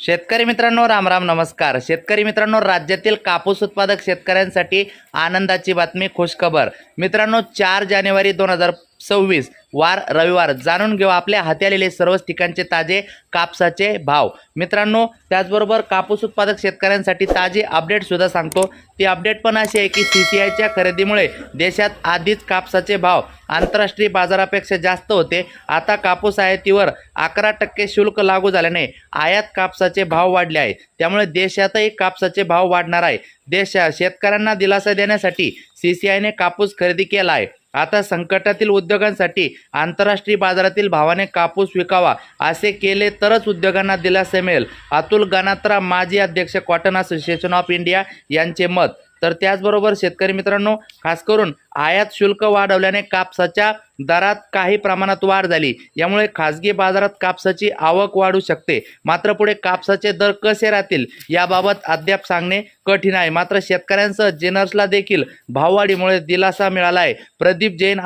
शेतकरी मित्रांनो राम राम नमस्कार. शेतकरी मित्रांनो राज्यातील कापूस उत्पादक शेतकऱ्यांसाठी आनंदाची बातमी खुशखबर. मित्रांनो चार जानेवारी दोन हजार सव्वीस. वार रविवार. जाणून घेऊ आपल्या हाती आलेले सर्वच ठिकाणचे ताजे कापसाचे भाव. मित्रांनो त्याचबरोबर कापूस उत्पादक शेतकऱ्यांसाठी ताजी अपडेटसुद्धा सांगतो. ती अपडेट पण अशी आहे की सी सी आयच्या खरेदीमुळे देशात आधीच कापसाचे भाव आंतरराष्ट्रीय बाजारापेक्षा जास्त होते. आता कापूस आयातीवर अकरा टक्के शुल्क लागू झाल्याने आयात कापसाचे भाव वाढले आहे त्यामुळे देशातही कापसाचे भाव वाढणार आहे. देशात शेतकऱ्यांना दिलासा देण्यासाठी सी सी आयने कापूस खरेदी केला आहे. आता संकटातील उद्योगांसाठी आंतरराष्ट्रीय बाजारातील भावाने कापूस विकावा असे केले तरच उद्योगांना दिलासा मिळेल. अतुल गणात्रा माजी अध्यक्ष कॉटन असोसिएशन ऑफ इंडिया यांचे मत. तर त्याचबरोबर शेतकरी मित्रांनो खास करून आयात शुल्क वाढवल्याने कापसाच्या दरात काही प्रमाणात वाढ झाली. यामुळे खासगी बाजारात कापसाची आवक वाढू शकते. मात्र पुढे कापसाचे दर कसे राहतील याबाबत अद्याप सांगणे कठीण आहे. मात्र शेतकऱ्यांसह जेनर्सला देखील भाववाढीमुळे दिलासा मिळाला आहे प्रदीप जैन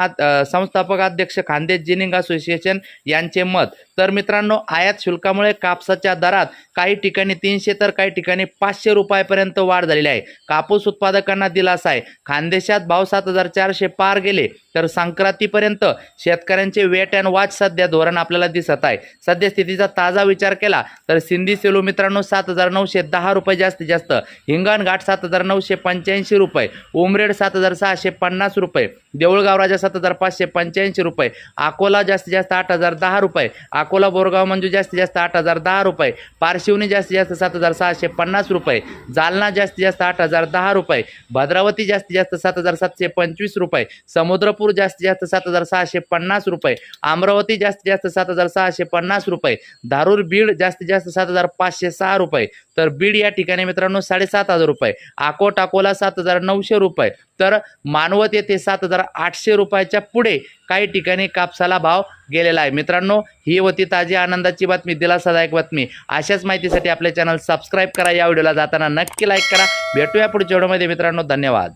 संस्थापक अध्यक्ष खानदेश जिनिंग असोसिएशन यांचे मत. तर मित्रांनो आयात शुल्कामुळे कापसाच्या दरात काही ठिकाणी तीनशे तर काही ठिकाणी पाचशे रुपयापर्यंत वाढ झालेली आहे. कापूस उत्पादकांना दिलासा आहे. खानदेशात भाव सात हजार चारशे पार गेले. तर संक्रांतीपर्यंत शेतकऱ्यांचे वेट अँड वॉच सध्या धोरण आपल्याला दिसत आहे. सध्या स्थितीचा ताजा विचार केला तर सिंधी सेलू मित्रांनो सात हजार नऊशे दहा रुपये जास्तीत जास्त. हिंगणघाट सात हजार नऊशे पंच्याऐंशी रुपये. उमरेड सात हजार सहाशे पन्नास रुपये. देऊळगाव राजा सात हजार पाचशे पंच्याऐंशी रुपये. अकोला जास्तीत जास्त आठ हजार दहा रुपये. अकोला बोरगाव मंजू जास्तीत जास्त आठ हजार दहा रुपये. पारशिवनी जास्तीत जास्त सात हजार सहाशे पन्नास रुपये. जालना जास्तीत जास्त आठ हजार दहा रुपये. भद्रावती जास्तीत जास्त सात हजार सातशे पंचवीस रुपये. समुद्रपूर जास्तीत जास्त सात हजार सहाशे पन्नास रुपये. अमरावती जास्तीत जास्त सात हजार सहाशे पन्नास रुपये. धारूर बीड जास्तीत जास्त सात हजार पाचशे सहा रुपये. तर बीड या ठिकाणी मित्रांनो साडेसात हजार रुपये. अकोट अकोला सात हजार नऊशे रुपये. तर मानवत येथे सात हजार हजार आठशे रुपयाच्या पुढे काही ठिकाणी कापसाला भाव गेलेला आहे. मित्रांनो ही होती ताजी आनंदाची बातमी दिलासादायक बातमी. अशाच माहितीसाठी आपले चॅनल सबस्क्राईब करा. या व्हिडिओला जाताना नक्की लाईक करा. भेटूया पुढच्या व्हिडिओमध्ये. मित्रांनो धन्यवाद.